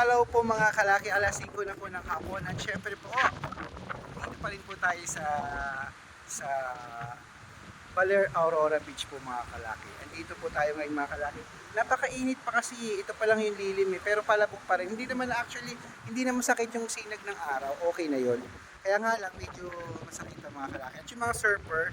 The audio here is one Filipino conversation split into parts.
hello po mga kalaki, alas 5 na po ng hapon at syempre po, dito pa rin po tayo sa sa Baler Aurora Beach po mga kalaki. Andito po tayo ngayon mga kalaki. Napakainit pa kasi, ito pa lang yung lilim eh, pero palabok pa rin. Hindi naman actually, hindi naman sakit yung sinag ng araw, okay na yon. Kaya nga lang, medyo masakit ang mga kalaki. At yung mga surfer,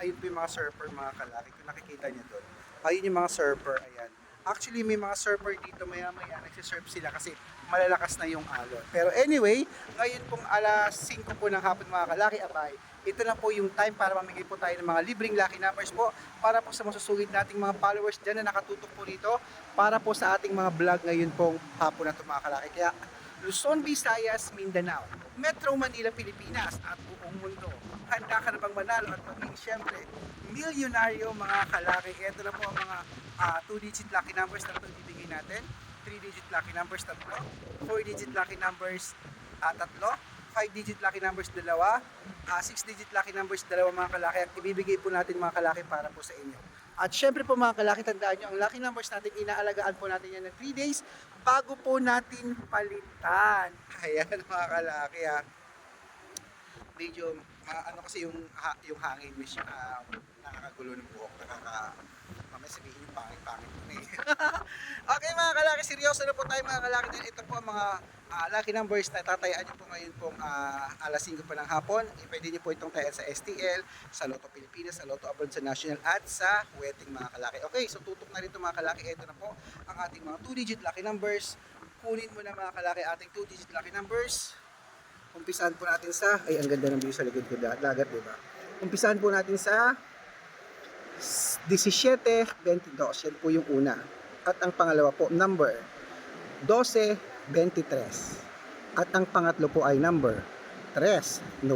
ayun po yung mga surfer mga kalaki, kung nakikita niyo doon. Ayun yung mga surfer, ayan. Actually, may mga surfer dito maya-maya nagsisurf sila kasi malalakas na yung alon. Pero anyway, ngayon pong alas 5 po ng hapon mga kalaki, abay, ito na po yung time para mamigay po tayo ng mga libreng lucky numbers po para po sa masusugid nating mga followers dyan na nakatutok po dito para po sa ating mga vlog ngayon pong hapon na ito mga kalaki. Kaya Luzon, Visayas, Mindanao, Metro Manila, Pilipinas at buong mundo. Handa ka na bang manalo at maging siyempre milyonaryo mga kalaki. Ito na po ang mga 2-digit lucky numbers na ito ibibigay natin. 3-digit lucky numbers tatlo, 4-digit lucky numbers ah, tatlo, 5-digit lucky numbers dalawa, 6-digit lucky numbers dalawa mga kalaki. At ibibigay po natin mga kalaki para po sa inyo. At syempre po mga kalaki, tandaan nyo, ang lucky numbers natin, inaalagaan po natin yan ng 3 days bago po natin palitan. Ayan mga kalaki ha. Medyo, ah, ano kasi yung, ha, yung hangin, which ah, nakakagulo ng buhok, nakaka, sabihin yung pangit-pangit ko eh. okay mga kalaki, seryoso na po tayo mga kalaki. Dahil ito po ang mga ah, lucky numbers na tatayaan nyo po ngayon pong ah, alas 5 pa ng hapon. Eh, pwede nyo po itong tayaan sa STL, sa Lotto Pilipinas, sa Lotto Abroad, sa National at sa wedding mga kalaki. Okay, so tutok na rin ito mga kalaki. Ito na po ang ating mga 2-digit lucky numbers. Kunin mo na mga kalaki ating 2-digit lucky numbers. Umpisahan po natin sa, ay ang ganda ng view sa likod ko, da- dagat, di ba? Umpisahan po natin sa 17-22, yan po yung una. At ang pangalawa po, number 12-23. At ang pangatlo po ay number 3, 9.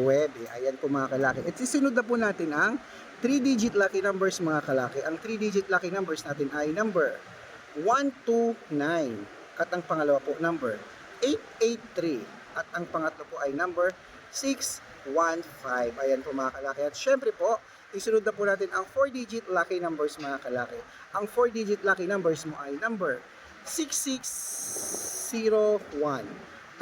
Ayan po mga kalaki. At sisunod na po natin ang 3-digit lucky numbers mga kalaki. Ang 3-digit lucky numbers natin ay number 129. At ang pangalawa po, number 883. At ang pangatlo po ay number 615. Ayan po mga kalaki. At syempre po, isunod na po natin ang 4-digit lucky numbers mga kalaki. Ang 4-digit lucky numbers mo ay number 6601.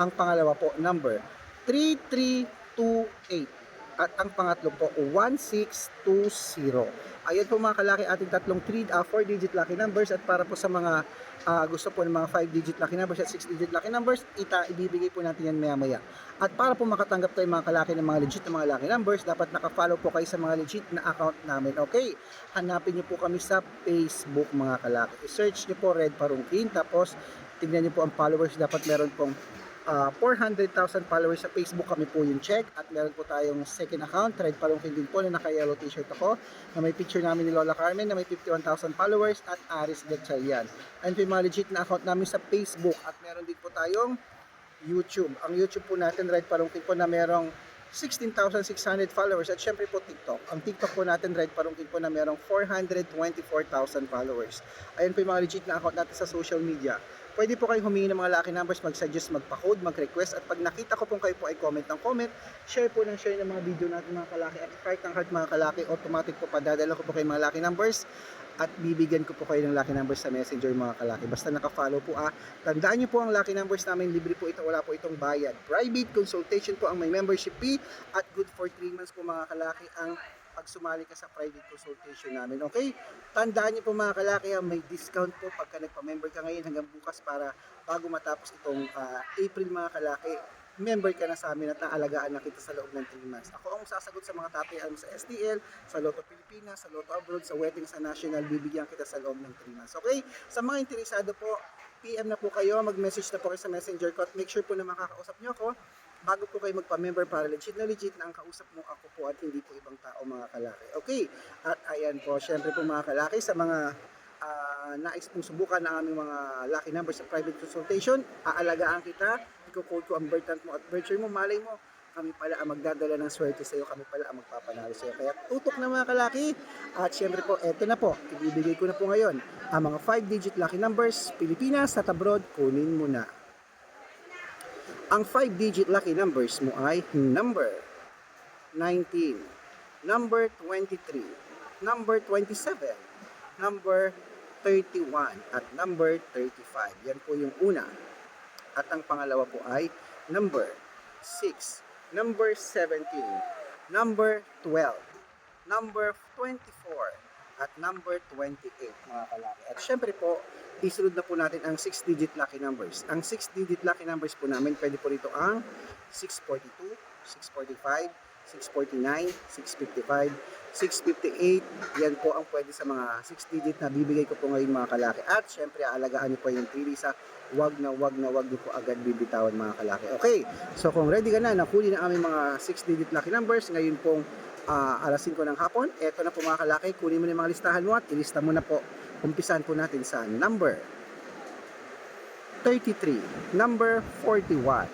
Ang pangalawa po, number 3328. At ang pangatlo po, 1620. Ayan po mga kalaki ating tatlong 3 uh, 4 digit lucky numbers at para po sa mga ah, gusto po ng mga 5 digit lucky numbers at 6 digit lucky numbers, ita ibibigay po natin yan maya maya. At para po makatanggap tayo mga kalaki ng mga legit na mga lucky numbers, dapat naka-follow po kayo sa mga legit na account namin. Okay? Hanapin niyo po kami sa Facebook mga kalaki. I-search niyo po Red Parungkin tapos tingnan niyo po ang followers dapat meron pong ah, 400,000 followers sa Facebook kami po yung check at meron po tayong second account Red Palungkin din po na naka-yellow t-shirt ako na may picture namin ni Lola Carmen na may 51,000 followers at Aris Gatchalian and po yung mga legit na account namin sa Facebook at meron din po tayong YouTube ang YouTube po natin Red Palungkin po na merong 16,600 followers at syempre po TikTok. Ang TikTok po natin, Red Parungkin po na merong 424,000 followers. Ayun po yung mga legit na account natin sa social media. Pwede po kayong humingi ng mga lucky numbers, mag-suggest, magpa-code, mag-request. At pag nakita ko pong kayo po ay comment ng comment, share po ng share ng mga video natin mga kalaki. At heart ng heart mga kalaki, automatic po padadala ko po kayo mga lucky numbers. At bibigyan ko po kayo ng lucky numbers sa messenger mga kalaki. Basta naka-follow po ah. Tandaan niyo po ang lucky numbers namin, libre po ito, wala po itong bayad. Private consultation po ang may membership fee at good for 3 months po mga kalaki ang pag sumali ka sa private consultation namin. Okay? Tandaan niyo po mga kalaki, ah, may discount po pagka nagpa-member ka ngayon hanggang bukas para bago matapos itong ah, April mga kalaki, member ka na sa amin at naalagaan na kita sa loob ng 3 months. Ako ang sasagot sa mga tatayaan mo sa STL, sa Lotto Pilipinas, sa Lotto Abroad, sa wedding sa national, bibigyan kita sa loob ng 3 months. Okay? Sa mga interesado po, PM na po kayo, mag-message na po kayo sa messenger ko at make sure po na makakausap niyo ako bago po kayo magpa-member para legit na legit na ang kausap mo ako po at hindi po ibang tao mga kalaki. Okay? At ayan po, syempre po mga kalaki sa mga ah, nais pong subukan ng aming mga lucky numbers sa private consultation, aalagaan kita, iko-code ko ang birth mo at birth mo, malay mo, kami pala ang magdadala ng swerte sa iyo, kami pala ang magpapanalo sa iyo. Kaya tutok na mga kalaki. At syempre po, eto na po, ibibigay ko na po ngayon ang mga 5-digit lucky numbers, Pilipinas at abroad, kunin mo na. Ang 5-digit lucky numbers mo ay number 19, number 23, number 27, number 31, at number 35. Yan po yung una. At ang pangalawa po ay number 6, number 17, number 12, number 24, at number 28 mga kalaki. At syempre po, isunod na po natin ang 6-digit lucky numbers. Ang 6-digit lucky numbers po namin, pwede po rito ang 642, 645, 649, 655, 658. Yan po ang pwede sa mga 6-digit na bibigay ko po ngayon mga kalaki. At syempre, aalagaan niyo po yung 3 sa wag na wag na wag niyo po agad bibitawan mga kalaki. Okay, so kung ready ka na, nakuli na aming mga 6-digit lucky numbers. Ngayon pong ah, alas 5 ng hapon. Eto na po mga kalaki, kunin mo na yung mga listahan mo at ilista mo na po. Umpisahan po natin sa number 33, number 41,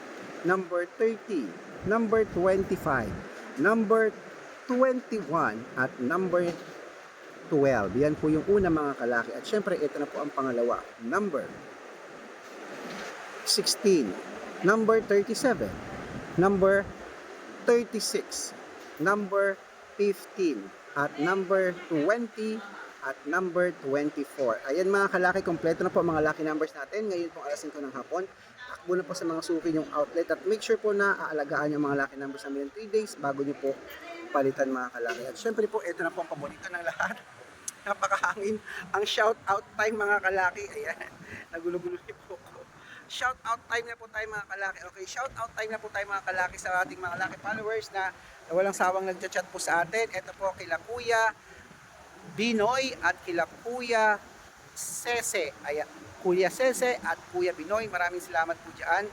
number 30, number 25, number 21, at number 12. Yan po yung una mga kalaki. At syempre, ito na po ang pangalawa. Number 16, number 37, number 36, number 15, at number 20, at number 24. Ayan mga kalaki, kompleto na po ang mga lucky numbers natin. Ngayon po alas 5 ng hapon. Takbo na po sa mga suki yung outlet at make sure po na aalagaan yung mga lucky numbers namin in 3 days bago nyo po palitan mga kalaki. At syempre po, ito na po ang paborito ng lahat. Napakahangin. Ang shout out time mga kalaki. Ayan, nagulo-gulo po ko. Shout out time na po tayo mga kalaki. Okay, shout out time na po tayo mga kalaki sa ating mga kalaki followers na walang sawang nagchat-chat po sa atin. Ito po kila Kuya Binoy at kila Kuya Sese. Ayan, Kuya Sese at Kuya Binoy. Maraming salamat po dyan.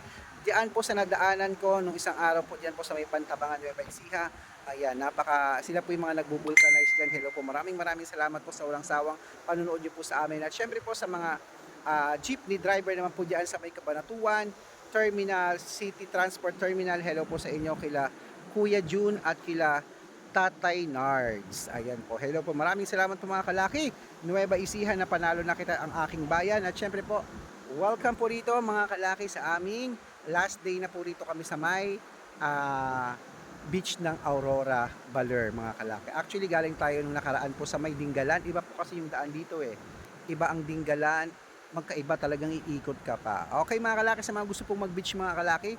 Diyan po sa nadaanan ko nung isang araw po diyan po sa may pantabangan Nueva Ecija. Ayan, napaka sila po yung mga nagbo-vulcanize diyan. Hello po. Maraming maraming salamat po sa walang sawang panunood niyo po sa amin. At syempre po sa mga ah, jeepney driver naman po diyan sa may Cabanatuan Terminal, City Transport Terminal. Hello po sa inyo kila Kuya June at kila Tatay Nards. Ayan po. Hello po. Maraming salamat po mga kalaki. Nueva Ecija na panalo na kita ang aking bayan. At syempre po, welcome po rito mga kalaki sa aming last day na po rito kami sa may ah, beach ng Aurora, Baler mga kalaki. Actually galing tayo nung nakaraan po sa may Dinggalan. Iba po kasi yung daan dito eh. Iba ang Dinggalan. Magkaiba talagang iikot ka pa. Okay mga kalaki, sa mga gusto pong mag-beach mga kalaki,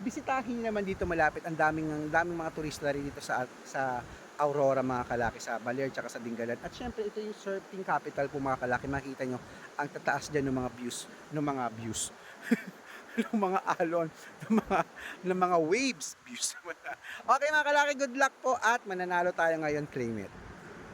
bisitahin niyo naman dito malapit ang daming ang daming mga turista rin dito sa sa Aurora mga kalaki sa Baler tsaka sa Dingalan. At syempre ito yung surfing capital po mga kalaki. Makita nyo ang tataas diyan ng mga views, ng mga views. ng mga alon, ng mga ng mga waves views. okay mga kalaki, good luck po at mananalo tayo ngayon, claim it.